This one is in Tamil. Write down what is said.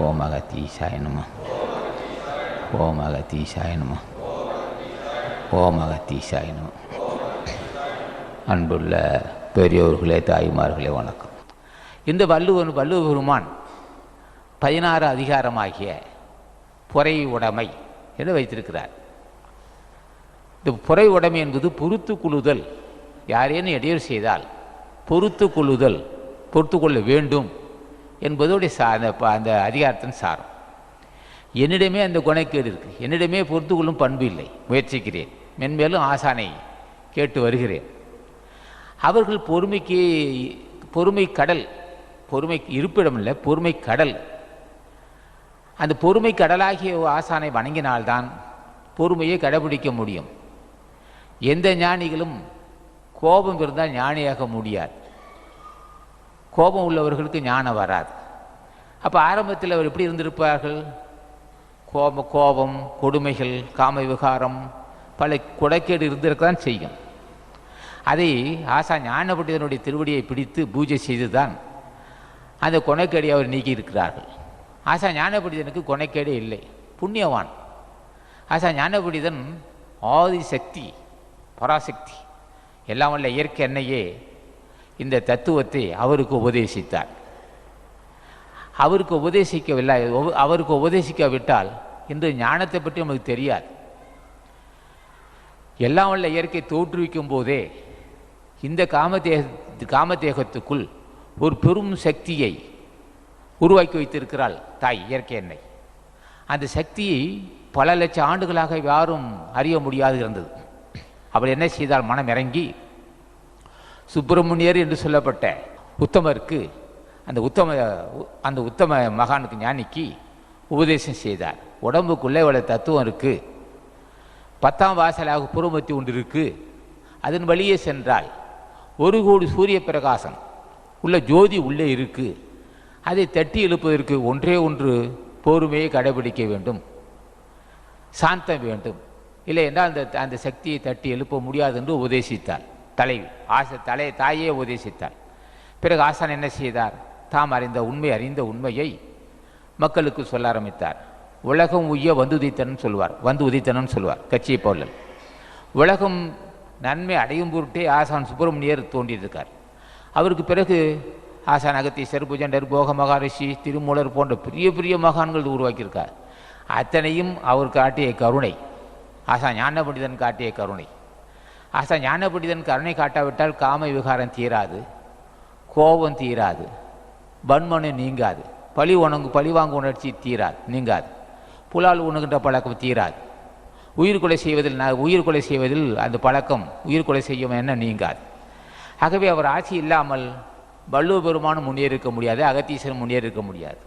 ஓம் அகத்தீசாய நம ஓம் அகத்தீசாய நம ஓம் அகத்தீசாய நம அன்புள்ள பெரியோர்களே தாய்மார்களே வணக்கம் இந்த வள்ளுவன் வள்ளுவ பெருமான் பதினாறு அதிகாரமாகிய பொறை உடைமை என்று வைத்திருக்கிறார் இந்த பொறை உடைமை என்பது பொறுத்து கொள்ளுதல் யாரேனும் இடையூறு செய்தால் பொறுத்து கொள்ளுதல் பொறுத்து கொள்ள வேண்டும் என்பதோடைய சா அந்த ப- அந்த அதிகாரத்தின் சாரம். என்னிடமே அந்த குணக்கேடு இருக்குது என்னிடமே பொறுத்து கொள்ளும் பண்பு இல்லை. முயற்சிக்கிறேன். மென்மேலும் ஆசானை கேட்டு வருகிறேன். அவர்கள் பொறுமைக்கு பொறுமை கடல் பொறுமை இருப்பிடம் இல்லை பொறுமை கடல். அந்த பொறுமை கடலாகிய ஆசானை வணங்கினால்தான் பொறுமையை கடைபிடிக்க முடியும். எந்த ஞானிகளும் கோபம் இருந்தால் ஞானியாக முடியாது. கோபம் உள்ளவர்களுக்கு ஞானம் வராது. அப்போ ஆரம்பத்தில் அவர் எப்படி இருந்திருப்பார்கள்? கோப கோபம் கொடுமைகள் காம விகாரம் பல குடக்கேடு இருந்திருக்கதான் செய்யும். அதை ஆசா ஞானபண்டிதனுடைய திருவடியை பிடித்து பூஜை செய்து தான் அந்த கொனைக்கேடை அவர் நீக்கி இருக்கிறார்கள் ஆசா ஞானபண்டிதனுக்கு கொனைக்கேடே இல்லை புண்ணியவான். ஆசா ஞானபண்டிதன் ஆதி சக்தி பராசக்தி எல்லாம் வல்ல இயற்கை என்னையே இந்த தத்துவத்தை அவருக்கு உபதேசித்தார். அவருக்கு உபதேசிக்கவில்லை அவருக்கு உபதேசிக்காவிட்டால் இன்று ஞானத்தை பற்றி நமக்கு தெரியாது. எல்லாம் உள்ள இயற்கை தோற்றுவிக்கும் போதே இந்த காமதேக காமதேகத்துக்குள் ஒரு பெரும் சக்தியை உருவாக்கி வைத்திருக்கிறாள் தாய் இயற்கை எண்ணெய் அந்த சக்தியை பல லட்சம் ஆண்டுகளாக யாரும் அறிய முடியாது இருந்தது. அவர் என்ன செய்தால் மனம் இறங்கி சுப்பிரமணியர் என்று சொல்லப்பட்ட உத்தமருக்கு அந்த உத்தம அந்த உத்தம மகானுக்கு ஞானிக்கு உபதேசம் செய்தார். உடம்புக்குள்ளே இவ்வளோ தத்துவம் இருக்குது பத்தாம் வாசலாக புறமத்தி ஒன்று இருக்குது அதன் வழியே சென்றால் ஒரு கோடி சூரிய பிரகாசம் உள்ள ஜோதி உள்ளே இருக்கு. அதை தட்டி எழுப்பதற்கு ஒன்றே ஒன்று பொறுமையை கடைபிடிக்க வேண்டும். சாந்தம் வேண்டும். இல்லை என்றால் அந்த அந்த சக்தியை தட்டி எழுப்ப முடியாது என்று உபதேசித்தார். தலைவி. ஆசை தலை தாயே உபதேசித்தார் பிறகு ஆசான் என்ன செய்தார்? தாம் அறிந்த உண்மை அறிந்த உண்மையை மக்களுக்கு சொல்ல ஆரம்பித்தார். உலகம் உய்ய வந்து உதித்தனன் சொல்வார். வந்து உதித்தனன் சொல்வார். கட்சியை போலல் உலகம் நன்மை அடையும் பொருட்டே ஆசான் சுப்பிரமணியர் தோன்றியிருக்கார். அவருக்கு பிறகு ஆசான் அகத்தி செருபுஜண்டர் போக மகாரிஷி திருமூலர் போன்ற பெரிய பெரிய மகான்கள் உருவாக்கியிருக்கார். அத்தனையும் அவர் காட்டிய கருணை. ஆசான் ஞான பண்டிதன் காட்டிய கருணை. ஆசா ஞானபடிதன் கருணை காட்டாவிட்டால் காம விகாரம் தீராது கோபம் தீராது வன்மனு நீங்காது பழி உணங்கு பழி வாங்க உணர்ச்சி தீராது நீங்காது. புலால் உணுகின்ற பழக்கம் தீராது. உயிர் கொலை செய்வதில் நான் உயிர் கொலை செய்வதில் அந்த பழக்கம் உயிர் கொலை செய்யும் என்ன நீங்காது. ஆகவே அவர் ஆட்சி இல்லாமல் வள்ளுவ பெருமானும் முன்னேறிக்க முடியாது அகத்தீஸ்வரன் முன்னேறிக்க முடியாது.